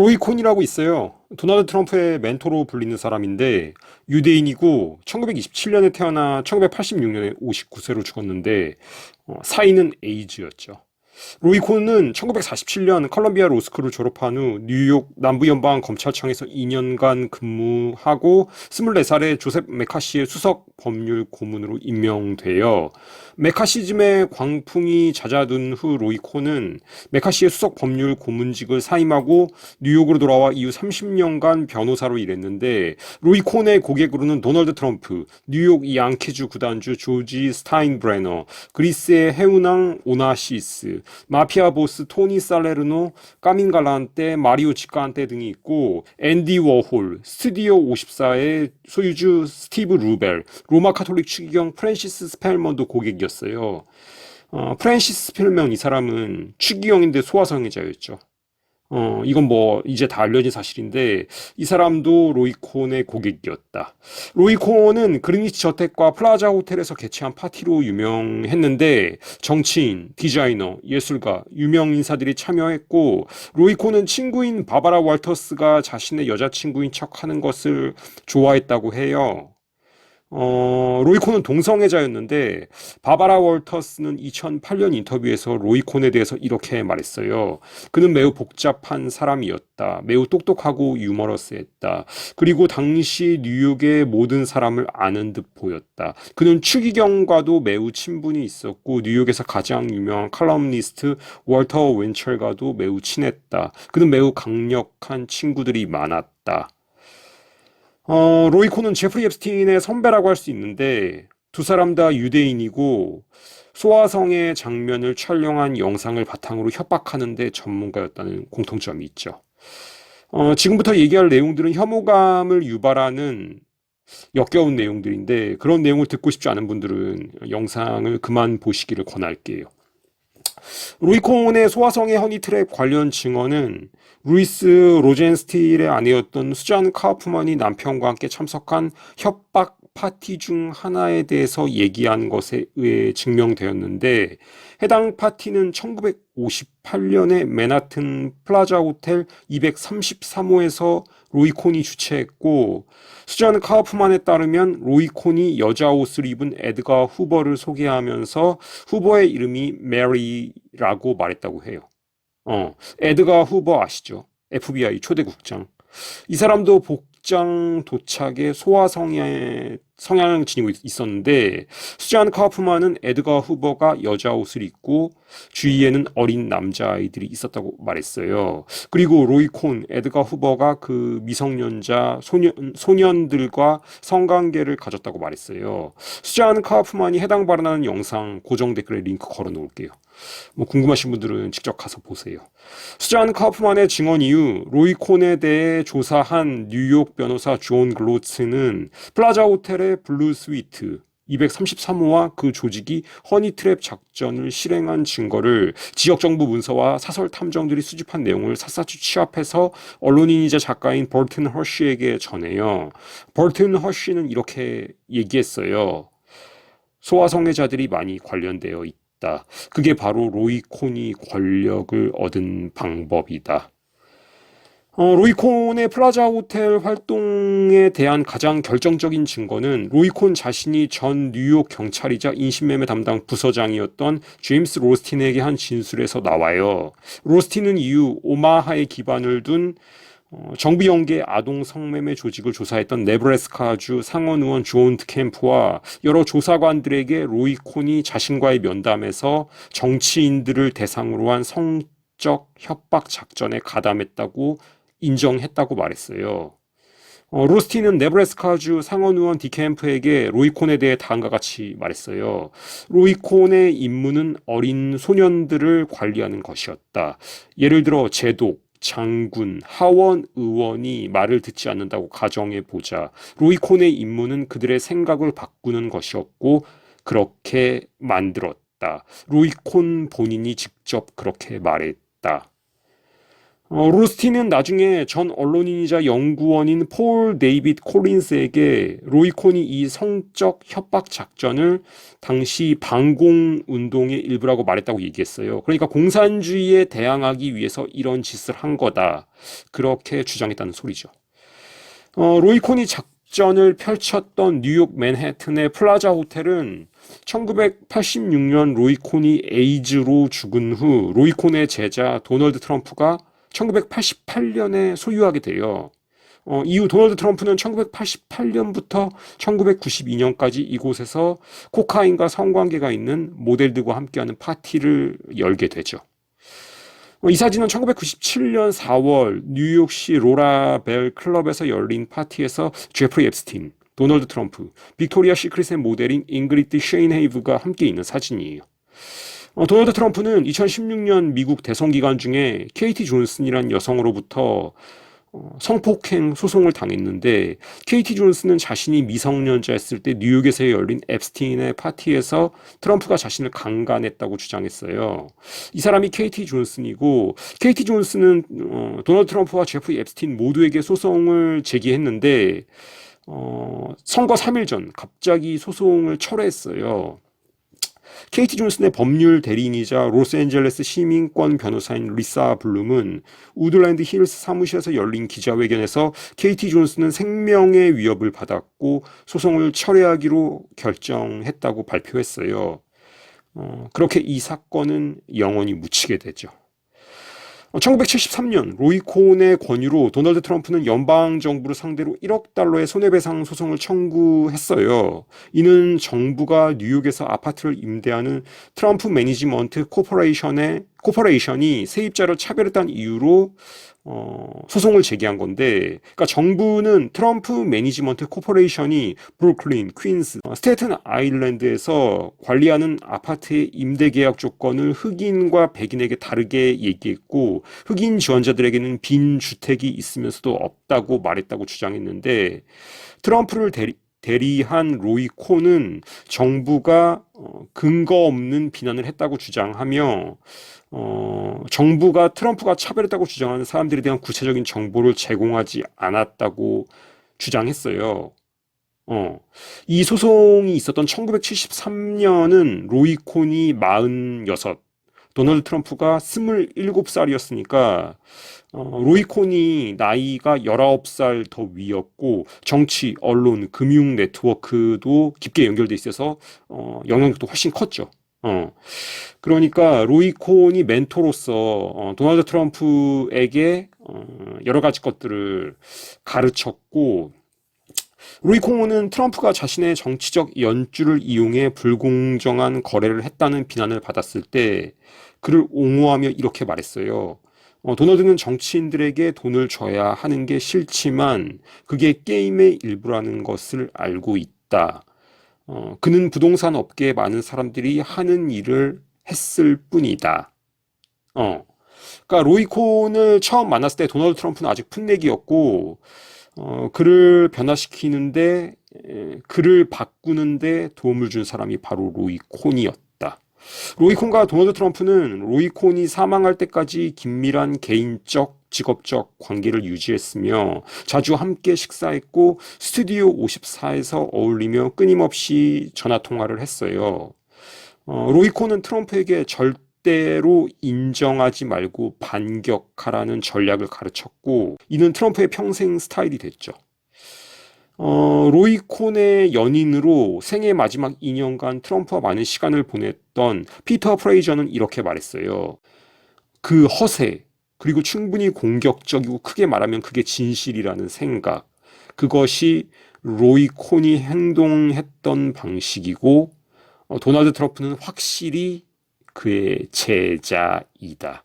로이 콘이라고 있어요. 도널드 트럼프의 멘토로 불리는 사람인데 유대인이고 1927년에 태어나 1986년에 59세로 죽었는데 어, 사인은 에이즈였죠. 로이 콘은 1947년 컬럼비아 로스쿨을 졸업한 후 뉴욕 남부연방 검찰청에서 2년간 근무하고 24살에 조셉 메카시의 수석 법률 고문으로 임명되어 메카시즘의 광풍이 잦아든 후 로이 콘은 메카시의 수석 법률 고문직을 사임하고 뉴욕으로 돌아와 이후 30년간 변호사로 일했는데 로이 콘의 고객으로는 도널드 트럼프, 뉴욕 양키즈 구단주 조지 스타인브레너, 그리스의 해운왕 오나시스, 마피아 보스 토니 살레르노, 까민 갈란테, 마리오 치카한테 등이 있고 앤디 워홀, 스튜디오 54의 소유주 스티브 루벨, 로마 카톨릭 추기경 프랜시스 스펠먼도 고객이었어요. 어, 프랜시스 스펠먼 이 사람은 추기경인데 소아성애자였죠. 어, 이건 뭐 이제 다 알려진 사실인데 이 사람도 로이콘의 고객이었다. 로이콘은 그리니치 저택과 플라자 호텔에서 개최한 파티로 유명했는데 정치인, 디자이너, 예술가, 유명 인사들이 참여했고 로이콘은 친구인 바바라 월터스가 자신의 여자친구인 척하는 것을 좋아했다고 해요. 어, 로이콘은 동성애자였는데 바바라 월터스는 2008년 인터뷰에서 로이콘에 대해서 이렇게 말했어요. 그는 매우 복잡한 사람이었다. 매우 똑똑하고 유머러스했다. 그리고 당시 뉴욕의 모든 사람을 아는 듯 보였다. 그는 추기경과도 매우 친분이 있었고 뉴욕에서 가장 유명한 칼럼니스트 월터 웬철과도 매우 친했다. 그는 매우 강력한 친구들이 많았다. 어, 로이 콘은 제프리 앱스틴의 선배라고 할 수 있는데 두 사람 다 유대인이고 소아성의 장면을 촬영한 영상을 바탕으로 협박하는 데 전문가였다는 공통점이 있죠. 어, 지금부터 얘기할 내용들은 혐오감을 유발하는 역겨운 내용들인데 그런 내용을 듣고 싶지 않은 분들은 영상을 그만 보시기를 권할게요. 로이콘의 소아성의 허니트랩 관련 증언은 루이스 로젠스틸의 아내였던 수잔 카우프만이 남편과 함께 참석한 협박 파티 중 하나에 대해서 얘기한 것에 의해 증명되었는데 해당 파티는 1958년에 맨하튼 플라자 호텔 233호에서 로이콘이 주최했고 수잔 카우프만에 따르면 로이콘이 여자 옷을 입은 에드가 후버를 소개하면서 후버의 이름이 메리라고 말했다고 해요. 어, 에드가 후버 아시죠? FBI 초대 국장. 이 사람도 복 장 도착에 소아 성향, 성향을 지니고 있었는데 수잔 카우프만은 에드가 후버가 여자 옷을 입고 주위에는 어린 남자아이들이 있었다고 말했어요. 그리고 로이 콘, 에드가 후버가 그 미성년자 소년, 소년들과 성관계를 가졌다고 말했어요. 수잔 카우프만이 해당 발언하는 영상 고정 댓글에 링크 걸어 놓을게요. 뭐 궁금하신 분들은 직접 가서 보세요. 수잔 카우프만의 증언 이후 로이 콘에 대해 조사한 뉴욕 변호사 존 글로츠는 플라자 호텔 의 블루 스위트 233호와 그 조직이 허니트랩 작전을 실행한 증거를 지역정부 문서와 사설 탐정들이 수집한 내용을 샅샅이 취합해서 언론인이자 작가인 버튼 허쉬에게 전해요. 버튼 허쉬는 이렇게 얘기했어요. 소아성애자들이 많이 관련되어 있다. 그게 바로 로이콘이 권력을 얻은 방법이다. 어, 로이콘의 플라자 호텔 활동에 대한 가장 결정적인 증거는 로이콘 자신이 전 뉴욕 경찰이자 인신매매 담당 부서장이었던 제임스 로스틴에게 한 진술에서 나와요. 로스틴은 이후 오마하에 기반을 둔 어, 정부 연계 아동 성매매 조직을 조사했던 네브래스카주 상원 의원 존 드캠프와 여러 조사관들에게 로이콘이 자신과의 면담에서 정치인들을 대상으로 한 성적 협박 작전에 가담했다고 인정했다고 말했어요. 어, 로스티는 네브래스카주 상원 의원 디캠프에게 로이콘에 대해 다음과 같이 말했어요. 로이콘의 임무는 어린 소년들을 관리하는 것이었다. 예를 들어 제독, 장군, 하원 의원이 말을 듣지 않는다고 가정해 보자. 로이콘의 임무는 그들의 생각을 바꾸는 것이었고 그렇게 만들었다. 로이콘 본인이 직접 그렇게 말했다. 어, 로스티는 나중에 전 언론인이자 연구원인 폴 데이빗 콜린스에게 로이콘이 이 성적 협박 작전을 당시 반공 운동의 일부라고 말했다고 얘기했어요. 그러니까 공산주의에 대항하기 위해서 이런 짓을 한 거다. 그렇게 주장했다는 소리죠. 어, 로이콘이 작전을 펼쳤던 뉴욕 맨해튼의 플라자 호텔은 1986년 로이콘이 에이즈로 죽은 후 로이콘의 제자 도널드 트럼프가 1988년에 소유하게 돼요. 어, 이후 도널드 트럼프는 1988년부터 1992년까지 이곳에서 코카인과 성관계가 있는 모델들과 함께하는 파티를 열게 되죠. 어, 이 사진은 1997년 4월 뉴욕시 로라벨 클럽에서 열린 파티에서 제프리 앱스틴, 도널드 트럼프, 빅토리아 시크릿의 모델인 잉그리드 쉐인헤이브가 함께 있는 사진이에요. 어, 도널드 트럼프는 2016년 미국 대선 기간 중에 케이티 존슨이란 여성으로부터 어, 성폭행 소송을 당했는데 케이티 존슨은 자신이 미성년자였을 때 뉴욕에서 열린 앱스틴의 파티에서 트럼프가 자신을 강간했다고 주장했어요. 이 사람이 케이티 존슨이고 케이티 존슨은 어, 도널드 트럼프와 제프리 앱스틴 모두에게 소송을 제기했는데 어, 선거 3일 전 갑자기 소송을 철회했어요. 케이티 존슨의 법률 대리인이자 로스앤젤레스 시민권 변호사인 리사 블룸은 우드랜드 힐스 사무실에서 열린 기자회견에서 케이티 존슨은 생명의 위협을 받았고 소송을 철회하기로 결정했다고 발표했어요. 어, 그렇게 이 사건은 영원히 묻히게 되죠. 1973년 로이콘의 권유로 도널드 트럼프는 연방 정부를 상대로 1억 달러의 손해배상 소송을 청구했어요. 이는 정부가 뉴욕에서 아파트를 임대하는 트럼프 매니지먼트 코퍼레이션의 코퍼레이션이 세입자를 차별했다는 이유로 어, 소송을 제기한 건데, 그러니까 정부는 트럼프 매니지먼트 코퍼레이션이 브루클린, 퀸스, 어, 스테튼 아일랜드에서 관리하는 아파트의 임대 계약 조건을 흑인과 백인에게 다르게 얘기했고, 흑인 지원자들에게는 빈 주택이 있으면서도 없다고 말했다고 주장했는데, 트럼프를 대리, 대리한 로이 콘은 정부가 어, 근거 없는 비난을 했다고 주장하며 어, 정부가 트럼프가 차별했다고 주장하는 사람들에 대한 구체적인 정보를 제공하지 않았다고 주장했어요. 어, 이 소송이 있었던 1973년은 로이 콘이 46, 도널드 트럼프가 27살이었으니까 어, 로이 콘이 나이가 19살 더 위였고 정치, 언론, 금융 네트워크도 깊게 연결돼 있어서 어, 영향력도 훨씬 컸죠. 어. 그러니까 로이 콘이 멘토로서 어, 도널드 트럼프에게 어, 여러 가지 것들을 가르쳤고 로이 콘은 트럼프가 자신의 정치적 연주를 이용해 불공정한 거래를 했다는 비난을 받았을 때 그를 옹호하며 이렇게 말했어요. 어, 도널드는 정치인들에게 돈을 줘야 하는 게 싫지만 그게 게임의 일부라는 것을 알고 있다. 어, 그는 부동산 업계에 많은 사람들이 하는 일을 했을 뿐이다. 어. 그러니까 로이콘을 처음 만났을 때 도널드 트럼프는 아직 풋내기였고, 어, 그를 변화시키는데, 에, 그를 바꾸는데 도움을 준 사람이 바로 로이콘이었다. 로이콘과 도널드 트럼프는 로이콘이 사망할 때까지 긴밀한 개인적 직업적 관계를 유지했으며 자주 함께 식사했고 스튜디오 54에서 어울리며 끊임없이 전화 통화를 했어요. 어, 로이코는 트럼프에게 절대로 인정하지 말고 반격하라는 전략을 가르쳤고 이는 트럼프의 평생 스타일이 됐죠. 어, 로이콘의 연인으로 생애 마지막 2년간 트럼프와 많은 시간을 보냈던 피터 프레이저는 이렇게 말했어요. 그 허세, 그리고 충분히 공격적이고 크게 말하면 그게 진실이라는 생각. 그것이 로이 콘이 행동했던 방식이고 어, 도널드 트럼프는 확실히 그의 제자이다.